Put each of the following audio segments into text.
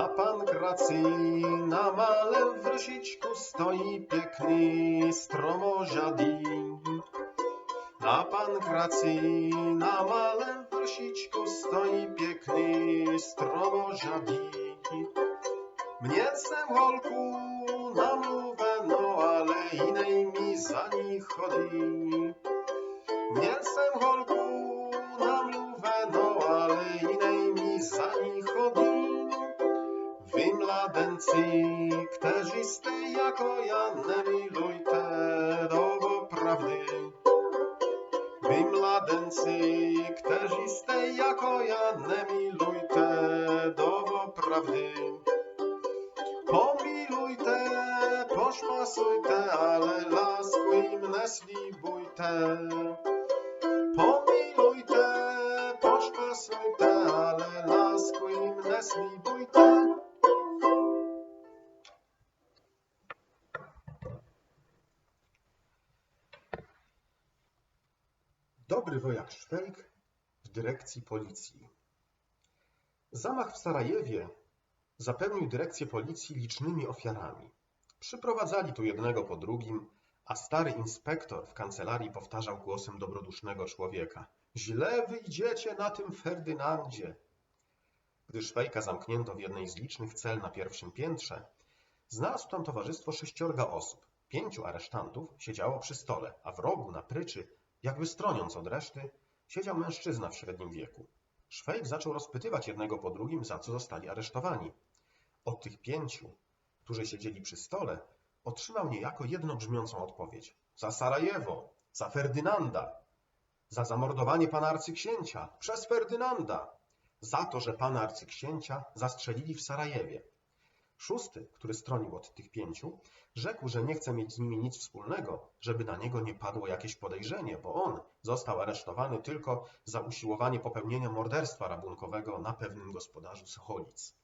Na pankracji, na malem w rysiczku stoi piękny stromoziadin. Na pankracji, na malem w rysiczku stoi piękny stromoziadin. Mnie sem holku namluveno, ale inej mi za nich chodzi. Mnie sem holku namluveno, ale inej mi za nich chodzi. Wy mladenci, kteříste jako ja, nemilujte doopravdy. Wy mladenci, kteříste jako ja, nemilujte doopravdy. Pomilujte, pošmasujte, ale lásku im neslíbujte. Pomilujte, pošmasujte, ale lásku im neslíbujte. Dobry wojak Szwejk w dyrekcji policji. Zamach w Sarajewie zapełnił dyrekcję policji licznymi ofiarami. Przyprowadzali tu jednego po drugim, a stary inspektor w kancelarii powtarzał głosem dobrodusznego człowieka: Źle wyjdziecie na tym Ferdynandzie. Gdy Szwejka zamknięto w jednej z licznych cel na pierwszym piętrze, znalazł tam towarzystwo sześciorga osób. Pięciu aresztantów siedziało przy stole, a w rogu na pryczy, jakby stroniąc od reszty, siedział mężczyzna w średnim wieku. Szwejk zaczął rozpytywać jednego po drugim, za co zostali aresztowani. Od tych pięciu, którzy siedzieli przy stole, otrzymał niejako jednobrzmiącą odpowiedź. Za Sarajewo, za Ferdynanda, za zamordowanie pana arcyksięcia, przez Ferdynanda, za to, że pana arcyksięcia zastrzelili w Sarajewie. Szósty, który stronił od tych pięciu, rzekł, że nie chce mieć z nimi nic wspólnego, żeby na niego nie padło jakieś podejrzenie, bo on został aresztowany tylko za usiłowanie popełnienia morderstwa rabunkowego na pewnym gospodarzu Socholic.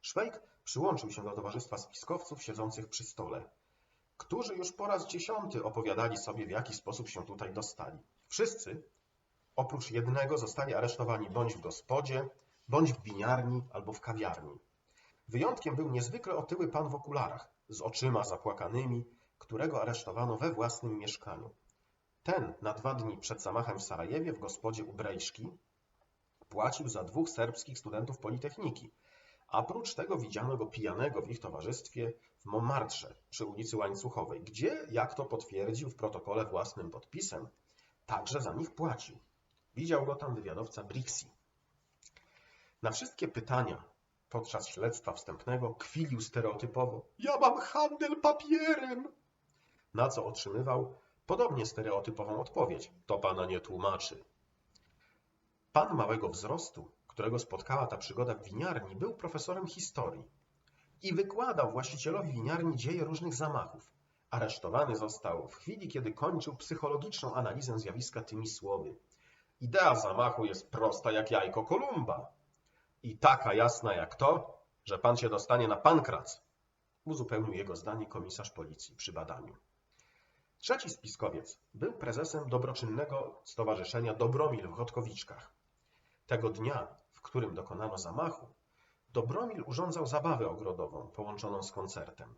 Szwejk przyłączył się do towarzystwa spiskowców siedzących przy stole, którzy już po raz dziesiąty opowiadali sobie, w jaki sposób się tutaj dostali. Wszyscy, oprócz jednego, zostali aresztowani bądź w gospodzie, bądź w winiarni albo w kawiarni. Wyjątkiem był niezwykle otyły pan w okularach, z oczyma zapłakanymi, którego aresztowano we własnym mieszkaniu. Ten na dwa dni przed zamachem w Sarajewie w gospodzie u Brejszki płacił za dwóch serbskich studentów Politechniki, a prócz tego widziano go pijanego w ich towarzystwie w Montmartre przy ulicy Łańcuchowej, gdzie, jak to potwierdził w protokole własnym podpisem, także za nich płacił. Widział go tam wywiadowca Brixi. Na wszystkie pytania podczas śledztwa wstępnego kwilił stereotypowo ja mam handel papierem, na co otrzymywał podobnie stereotypową odpowiedź to pana nie tłumaczy. Pan małego wzrostu, którego spotkała ta przygoda w winiarni, był profesorem historii i wykładał właścicielowi winiarni dzieje różnych zamachów. Aresztowany został w chwili, kiedy kończył psychologiczną analizę zjawiska tymi słowy. Idea zamachu jest prosta jak jajko Kolumba i taka jasna jak to, że pan się dostanie na pankrac, uzupełnił jego zdanie komisarz policji przy badaniu. Trzeci spiskowiec był prezesem dobroczynnego stowarzyszenia Dobromil w Chodkowiczkach. Tego dnia, w którym dokonano zamachu, Dobromil urządzał zabawę ogrodową połączoną z koncertem.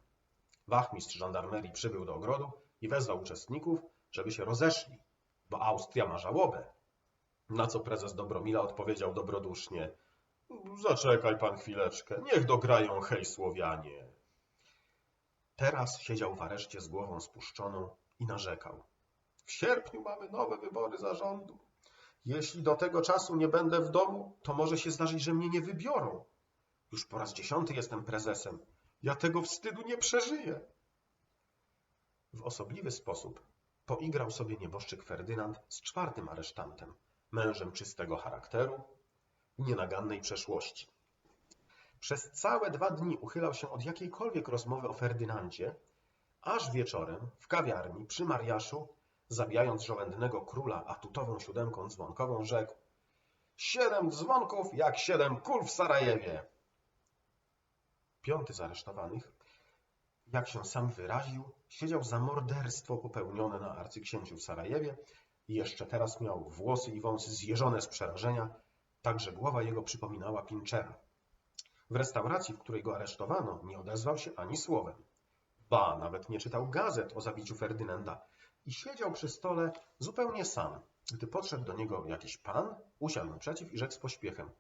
Wachmistrz żandarmerii przybył do ogrodu i wezwał uczestników, żeby się rozeszli, bo Austria ma żałobę. Na co prezes Dobromila odpowiedział dobrodusznie Zaczekaj pan chwileczkę, niech dograją hej Słowianie. Teraz siedział w areszcie z głową spuszczoną i narzekał. W sierpniu mamy nowe wybory zarządu. Jeśli do tego czasu nie będę w domu, to może się zdarzyć, że mnie nie wybiorą. Już po raz dziesiąty jestem prezesem. Ja tego wstydu nie przeżyję. W osobliwy sposób poigrał sobie nieboszczyk Ferdynand z czwartym aresztantem, mężem czystego charakteru nienagannej przeszłości. Przez całe dwa dni uchylał się od jakiejkolwiek rozmowy o Ferdynandzie, aż wieczorem w kawiarni przy Mariaszu, zabijając żołędnego króla atutową siódemką dzwonkową, rzekł Siedem dzwonków jak siedem kul w Sarajewie. Piąty z aresztowanych, jak się sam wyraził, siedział za morderstwo popełnione na arcyksięciu w Sarajewie i jeszcze teraz miał włosy i wąsy zjeżone z przerażenia, tak że głowa jego przypominała pinczera. W restauracji, w której go aresztowano, nie odezwał się ani słowem. Ba, nawet nie czytał gazet o zabiciu Ferdynanda i siedział przy stole zupełnie sam, gdy podszedł do niego jakiś pan, usiadł naprzeciw i rzekł z pośpiechem.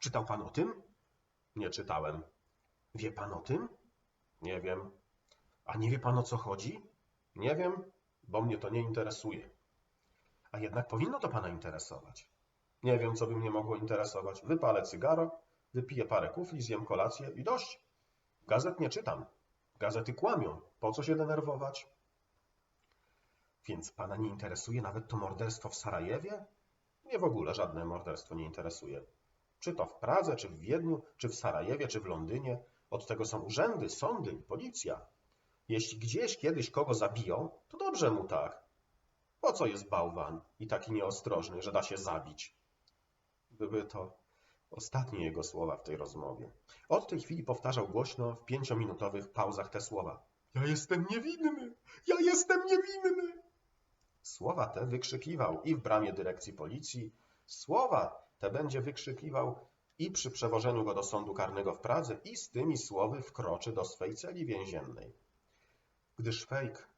Czytał pan o tym? Nie czytałem. Wie pan o tym? Nie wiem. A nie wie pan o co chodzi? Nie wiem, bo mnie to nie interesuje. A jednak powinno to pana interesować. Nie wiem, co by mnie mogło interesować. Wypalę cygaro, wypiję parę kufli, zjem kolację i dość. Gazet nie czytam. Gazety kłamią. Po co się denerwować? Więc pana nie interesuje nawet to morderstwo w Sarajewie? Nie w ogóle żadne morderstwo nie interesuje. Czy to w Pradze, czy w Wiedniu, czy w Sarajewie, czy w Londynie. Od tego są urzędy, sądy i policja. Jeśli gdzieś kiedyś kogo zabiją, to dobrze mu tak. Po co jest bałwan i taki nieostrożny, że da się zabić? Były to ostatnie jego słowa w tej rozmowie. Od tej chwili powtarzał głośno w pięciominutowych pauzach te słowa. Ja jestem niewinny! Ja jestem niewinny! Słowa te wykrzykiwał i w bramie dyrekcji policji. Słowa te będzie wykrzykiwał i przy przewożeniu go do sądu karnego w Pradze i z tymi słowy wkroczy do swej celi więziennej. Gdy Szwejk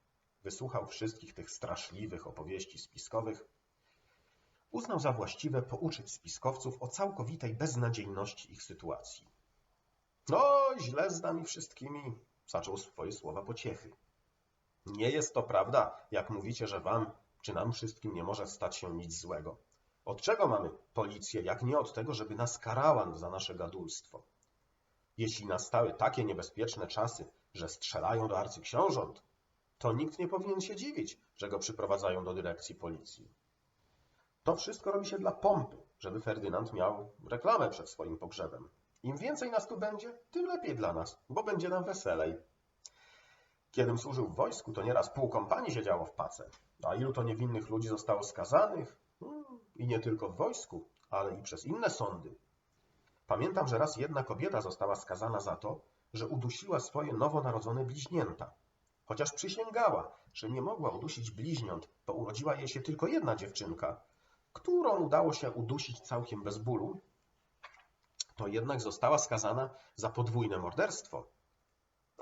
wysłuchał wszystkich tych straszliwych opowieści spiskowych, uznał za właściwe pouczyć spiskowców o całkowitej beznadziejności ich sytuacji. No, źle z nami wszystkimi, zaczął swoje słowa pociechy. Nie jest to prawda, jak mówicie, że wam czy nam wszystkim nie może stać się nic złego. Od czego mamy policję, jak nie od tego, żeby nas karała za nasze gadulstwo? Jeśli nastały takie niebezpieczne czasy, że strzelają do arcyksiążąt, to nikt nie powinien się dziwić, że go przyprowadzają do dyrekcji policji. To wszystko robi się dla pompy, żeby Ferdynand miał reklamę przed swoim pogrzebem. Im więcej nas tu będzie, tym lepiej dla nas, bo będzie nam weselej. Kiedym służył w wojsku, to nieraz pół kompanii siedziało w pace. A ilu to niewinnych ludzi zostało skazanych? Hmm, I nie tylko w wojsku, ale i przez inne sądy. Pamiętam, że raz jedna kobieta została skazana za to, że udusiła swoje nowonarodzone bliźnięta. Chociaż przysięgała, że nie mogła udusić bliźniąt, bo urodziła jej się tylko jedna dziewczynka, którą udało się udusić całkiem bez bólu, to jednak została skazana za podwójne morderstwo.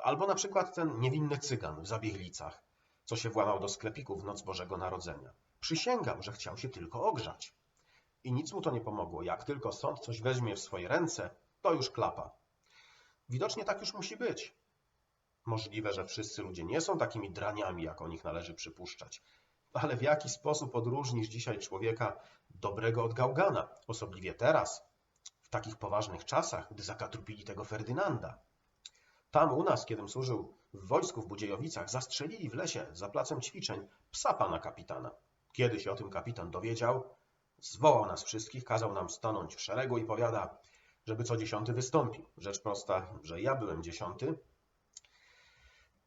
Albo na przykład ten niewinny cygan w Zabieglicach, co się włamał do sklepiku w noc Bożego Narodzenia. Przysięgał, że chciał się tylko ogrzać. I nic mu to nie pomogło. Jak tylko sąd coś weźmie w swoje ręce, to już klapa. Widocznie tak już musi być. Możliwe, że wszyscy ludzie nie są takimi draniami, jak o nich należy przypuszczać. Ale w jaki sposób odróżnisz dzisiaj człowieka dobrego od gałgana, osobliwie teraz, w takich poważnych czasach, gdy zakatrupili tego Ferdynanda? Tam u nas, kiedym służył w wojsku w Budziejowicach, zastrzelili w lesie za placem ćwiczeń psa pana kapitana. Kiedy się o tym kapitan dowiedział, zwołał nas wszystkich, kazał nam stanąć w szeregu i powiada, żeby co dziesiąty wystąpił. Rzecz prosta, że ja byłem dziesiąty.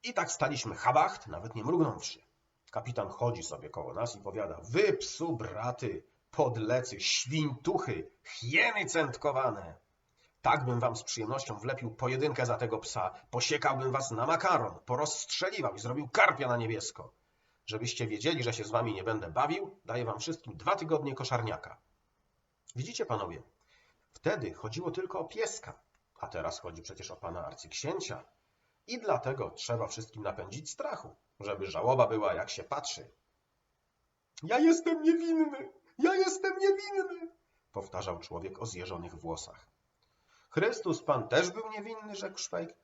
I tak staliśmy habacht, nawet nie mrugnąwszy. Kapitan chodzi sobie koło nas i powiada, wy psu braty, podlecy, świntuchy, hieny centkowane. Tak bym wam z przyjemnością wlepił pojedynkę za tego psa, posiekałbym was na makaron, porozstrzeliwał i zrobił karpia na niebiesko. Żebyście wiedzieli, że się z wami nie będę bawił, daję wam wszystkim dwa tygodnie koszarniaka. Widzicie, panowie, wtedy chodziło tylko o pieska, a teraz chodzi przecież o pana arcyksięcia. I dlatego trzeba wszystkim napędzić strachu, żeby żałoba była, jak się patrzy. Ja jestem niewinny! Ja jestem niewinny! powtarzał człowiek o zjeżonych włosach. Chrystus Pan też był niewinny, rzekł Szwajk,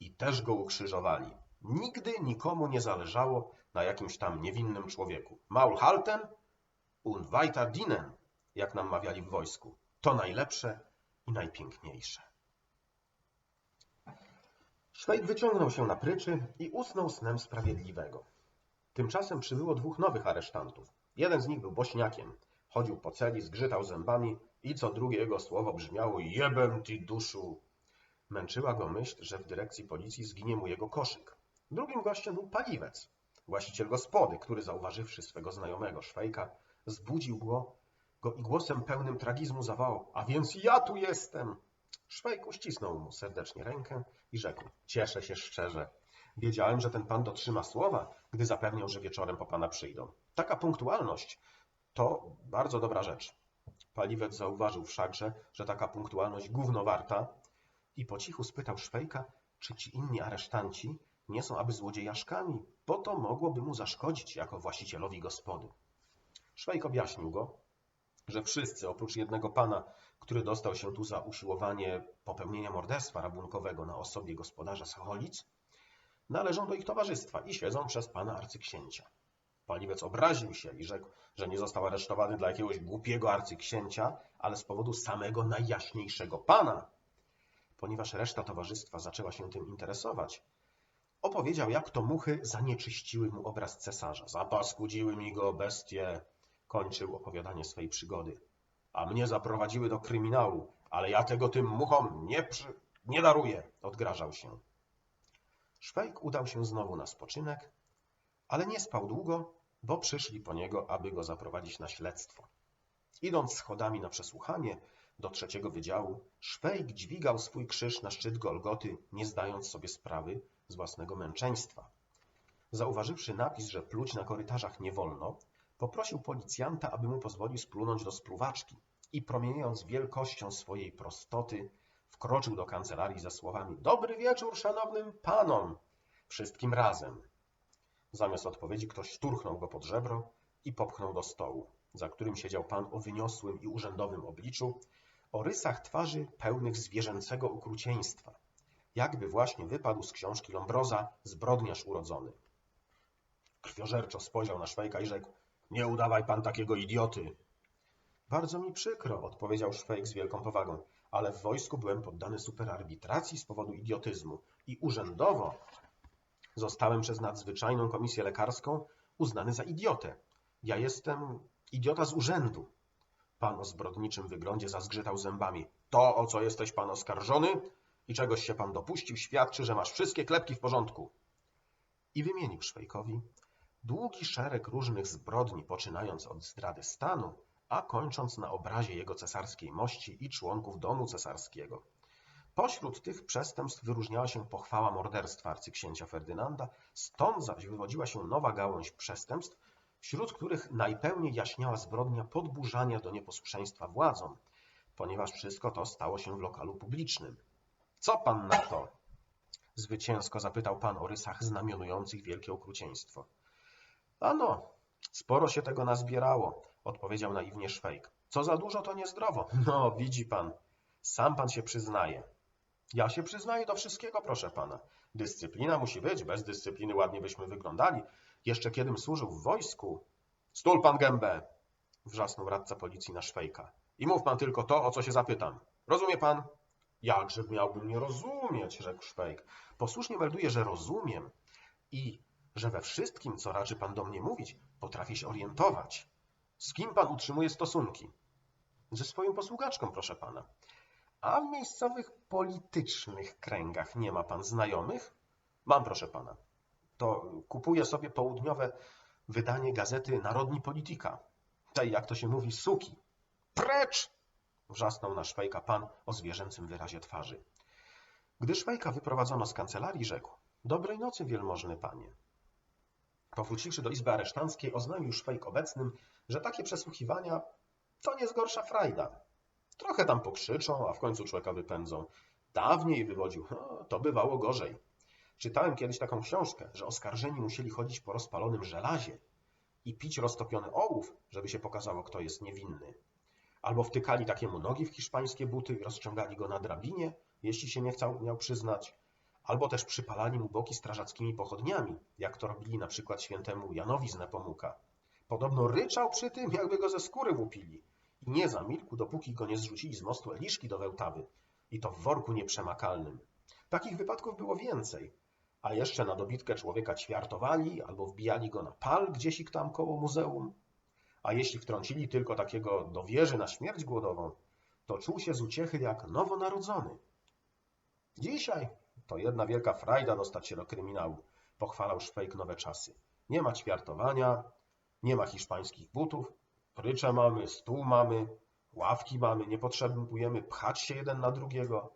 i też go ukrzyżowali. Nigdy nikomu nie zależało na jakimś tam niewinnym człowieku. Maul halten und weiter dienen, jak nam mawiali w wojsku. To najlepsze i najpiękniejsze. Szwejk wyciągnął się na pryczy i usnął snem sprawiedliwego. Tymczasem przybyło dwóch nowych aresztantów. Jeden z nich był bośniakiem. Chodził po celi, zgrzytał zębami i co drugie jego słowo brzmiało jebem ty duszu. Męczyła go myśl, że w dyrekcji policji zginie mu jego koszyk. Drugim gościem był paliwec, właściciel gospody, który zauważywszy swego znajomego Szwejka, zbudził go, go i głosem pełnym tragizmu zawołał, a więc ja tu jestem. Szwejk uścisnął mu serdecznie rękę i rzekł, cieszę się szczerze. Wiedziałem, że ten pan dotrzyma słowa, gdy zapewniał, że wieczorem po pana przyjdą. Taka punktualność to bardzo dobra rzecz. Paliwec zauważył wszakże, że taka punktualność gówno warta i po cichu spytał Szwejka, czy ci inni aresztanci nie są aby złodziejaszkami, bo to mogłoby mu zaszkodzić jako właścicielowi gospody. Szwejk objaśnił go, że wszyscy oprócz jednego pana, który dostał się tu za usiłowanie popełnienia morderstwa rabunkowego na osobie gospodarza Sacholic, należą do ich towarzystwa i siedzą przez pana arcyksięcia. Paniwec obraził się i rzekł, że nie został aresztowany dla jakiegoś głupiego arcyksięcia, ale z powodu samego najjaśniejszego pana. Ponieważ reszta towarzystwa zaczęła się tym interesować, opowiedział, jak to muchy zanieczyściły mu obraz cesarza. Zapaskudziły mi go bestie, kończył opowiadanie swej przygody. A mnie zaprowadziły do kryminału, ale ja tego tym muchom nie, przy... nie daruję, odgrażał się. Szwejk udał się znowu na spoczynek, ale nie spał długo, bo przyszli po niego, aby go zaprowadzić na śledztwo. Idąc schodami na przesłuchanie do trzeciego wydziału, Szwejk dźwigał swój krzyż na szczyt Golgoty, nie zdając sobie sprawy z własnego męczeństwa. Zauważywszy napis, że pluć na korytarzach nie wolno, poprosił policjanta, aby mu pozwolił splunąć do spluwaczki i promieniejąc wielkością swojej prostoty, wkroczył do kancelarii ze słowami Dobry wieczór szanownym panom! Wszystkim razem. Zamiast odpowiedzi ktoś szturchnął go pod żebro i popchnął do stołu, za którym siedział pan o wyniosłym i urzędowym obliczu, o rysach twarzy pełnych zwierzęcego okrucieństwa, jakby właśnie wypadł z książki Lombroza Zbrodniarz urodzony. Krwiożerczo spojrzał na Szwejka i rzekł Nie udawaj pan takiego idioty. Bardzo mi przykro, odpowiedział Szwejk z wielką powagą, ale w wojsku byłem poddany superarbitracji z powodu idiotyzmu i urzędowo zostałem przez nadzwyczajną komisję lekarską uznany za idiotę. Ja jestem idiota z urzędu. Pan o zbrodniczym wyglądzie zazgrzytał zębami. To, o co jesteś pan oskarżony i czegoś się pan dopuścił, świadczy, że masz wszystkie klepki w porządku. I wymienił Szwejkowi długi szereg różnych zbrodni, poczynając od zdrady stanu, a kończąc na obrazie jego cesarskiej mości i członków domu cesarskiego. Pośród tych przestępstw wyróżniała się pochwała morderstwa arcyksięcia Ferdynanda, stąd zaś wywodziła się nowa gałąź przestępstw, wśród których najpełniej jaśniała zbrodnia podburzania do nieposłuszeństwa władzom, ponieważ wszystko to stało się w lokalu publicznym. Co pan na to? Zwycięsko zapytał pan o rysach znamionujących wielkie okrucieństwo. Ano, sporo się tego nazbierało, odpowiedział naiwnie Szwejk. Co za dużo, to niezdrowo. No, widzi pan, sam pan się przyznaje. Ja się przyznaję do wszystkiego, proszę pana. Dyscyplina musi być, bez dyscypliny ładnie byśmy wyglądali. Jeszcze kiedym służył w wojsku. Stul pan gębę! Wrzasnął radca policji na Szwejka. I mów pan tylko to, o co się zapytam. Rozumie pan? Jakże miałbym nie rozumieć, rzekł Szwejk. Posłusznie melduję, że rozumiem i że we wszystkim, co raczy pan do mnie mówić, potrafię się orientować. Z kim pan utrzymuje stosunki? Ze swoją posługaczką, proszę pana. A w miejscowych politycznych kręgach nie ma pan znajomych? Mam, proszę pana. To kupuję sobie południowe wydanie gazety Narodni Polityka. Tej, jak to się mówi, suki. Precz! Wrzasnął na Szwejka pan o zwierzęcym wyrazie twarzy. Gdy Szwejka wyprowadzono z kancelarii, rzekł Dobrej nocy, wielmożny panie. Powróciwszy do izby aresztanckiej, oznajmił Szwejk obecnym, że takie przesłuchiwania to nie zgorsza frajda. Trochę tam pokrzyczą, a w końcu człowieka wypędzą. Dawniej wywodził, no, to bywało gorzej. Czytałem kiedyś taką książkę, że oskarżeni musieli chodzić po rozpalonym żelazie i pić roztopiony ołów, żeby się pokazało, kto jest niewinny. Albo wtykali takiemu nogi w hiszpańskie buty i rozciągali go na drabinie, jeśli się nie chciał, miał przyznać. Albo też przypalali mu boki strażackimi pochodniami, jak to robili na przykład świętemu Janowi z Nepomuka. Podobno ryczał przy tym, jakby go ze skóry łupili. I nie zamilkł, dopóki go nie zrzucili z mostu Eliszki do Wełtawy. I to w worku nieprzemakalnym. Takich wypadków było więcej. A jeszcze na dobitkę człowieka ćwiartowali albo wbijali go na pal gdzieś tam koło muzeum. A jeśli wtrącili tylko takiego do wieży na śmierć głodową, to czuł się z uciechy jak nowonarodzony. Dzisiaj to jedna wielka frajda dostać się do kryminału, pochwalał Szwejk nowe czasy. Nie ma ćwiartowania, nie ma hiszpańskich butów, prycze mamy, stół mamy, ławki mamy, nie potrzebujemy pchać się jeden na drugiego,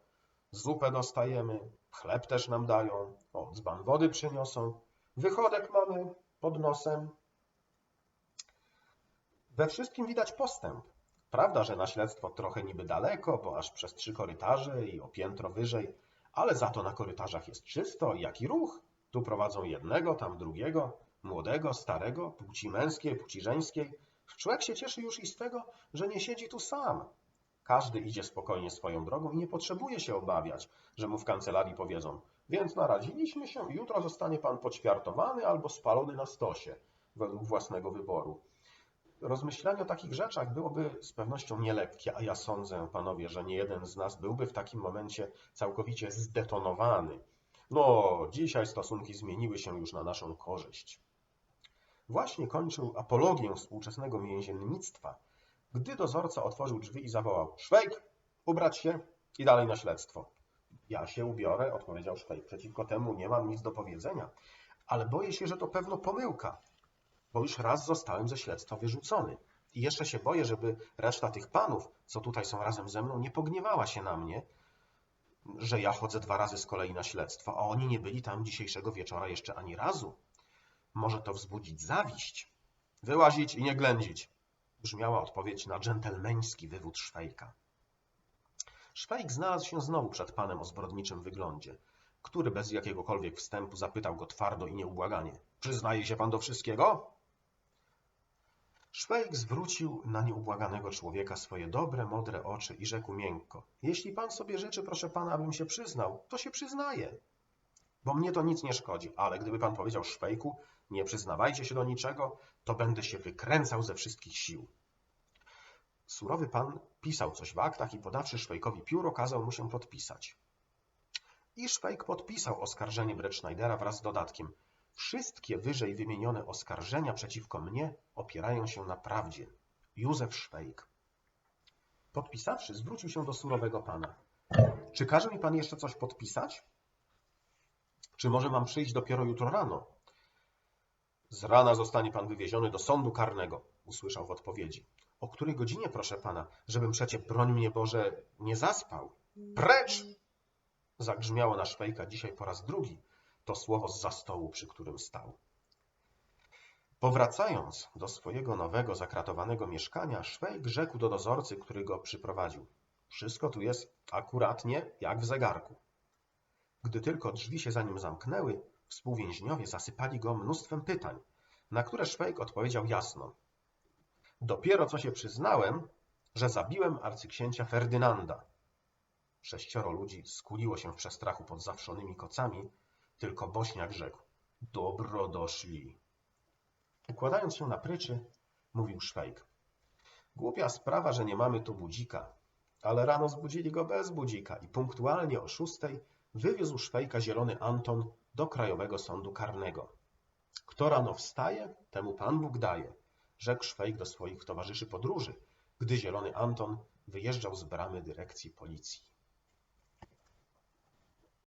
zupę dostajemy, chleb też nam dają, o, dzban wody przyniosą, wychodek mamy pod nosem. We wszystkim widać postęp, Prawda, że na śledztwo trochę niby daleko, bo aż przez trzy korytarze i o piętro wyżej, ale za to na korytarzach jest czysto, jaki ruch. Tu prowadzą jednego, tam drugiego, młodego, starego, płci męskiej, płci żeńskiej. Człowiek się cieszy już i z tego, że nie siedzi tu sam. Każdy idzie spokojnie swoją drogą i nie potrzebuje się obawiać, że mu w kancelarii powiedzą więc naradziliśmy się i jutro zostanie pan poćwiartowany albo spalony na stosie według własnego wyboru. Rozmyślanie o takich rzeczach byłoby z pewnością nielekkie, a ja sądzę, panowie, że nie jeden z nas byłby w takim momencie całkowicie zdetonowany. No, dzisiaj stosunki zmieniły się już na naszą korzyść. Właśnie kończył apologię współczesnego więziennictwa, gdy dozorca otworzył drzwi i zawołał Szwejk, ubrać się i dalej na śledztwo. Ja się ubiorę, odpowiedział Szwejk. Przeciwko temu nie mam nic do powiedzenia, ale boję się, że to pewno pomyłka, bo już raz zostałem ze śledztwa wyrzucony. I jeszcze się boję, żeby reszta tych panów, co tutaj są razem ze mną, nie pogniewała się na mnie, że ja chodzę dwa razy z kolei na śledztwo, a oni nie byli tam dzisiejszego wieczora jeszcze ani razu. Może to wzbudzić zawiść. Wyłazić i nie ględzić, brzmiała odpowiedź na dżentelmeński wywód Szwejka. Szwajk znalazł się znowu przed panem o zbrodniczym wyglądzie, który bez jakiegokolwiek wstępu zapytał go twardo i nieubłaganie. Przyznaje się pan do wszystkiego? Szwejk zwrócił na nieubłaganego człowieka swoje dobre, modre oczy i rzekł miękko. Jeśli pan sobie życzy, proszę pana, abym się przyznał, to się przyznaję. Bo mnie to nic nie szkodzi, ale gdyby pan powiedział Szwejku, nie przyznawajcie się do niczego, to będę się wykręcał ze wszystkich sił. Surowy pan pisał coś w aktach i podawszy Szwejkowi pióro, kazał mu się podpisać. I Szwejk podpisał oskarżenie Bretschneidera wraz z dodatkiem. Wszystkie wyżej wymienione oskarżenia przeciwko mnie opierają się na prawdzie. Józef Szwejk. Podpisawszy, zwrócił się do surowego pana. Czy każe mi pan jeszcze coś podpisać? Czy może mam przyjść dopiero jutro rano? Z rana zostanie pan wywieziony do sądu karnego, usłyszał w odpowiedzi. O której godzinie, proszę pana, żebym przecie, broń mnie Boże, nie zaspał? Precz! Zagrzmiało na Szwejka dzisiaj po raz drugi to słowo z stołu, przy którym stał. Powracając do swojego nowego, zakratowanego mieszkania, Szwejk rzekł do dozorcy, który go przyprowadził. Wszystko tu jest akuratnie jak w zegarku. Gdy tylko drzwi się za nim zamknęły, współwięźniowie zasypali go mnóstwem pytań, na które Szwejk odpowiedział jasno. Dopiero co się przyznałem, że zabiłem arcyksięcia Ferdynanda. Sześcioro ludzi skuliło się w przestrachu pod zawszonymi kocami, tylko Bośniak rzekł. Dobro doszli. Układając się na pryczy, mówił Szwejk. Głupia sprawa, że nie mamy tu budzika. Ale rano zbudzili go bez budzika i punktualnie o szóstej wywiózł Szwejka zielony Anton do Krajowego Sądu Karnego. Kto rano wstaje, temu Pan Bóg daje rzekł Szwejk do swoich towarzyszy podróży, gdy zielony Anton wyjeżdżał z bramy dyrekcji policji.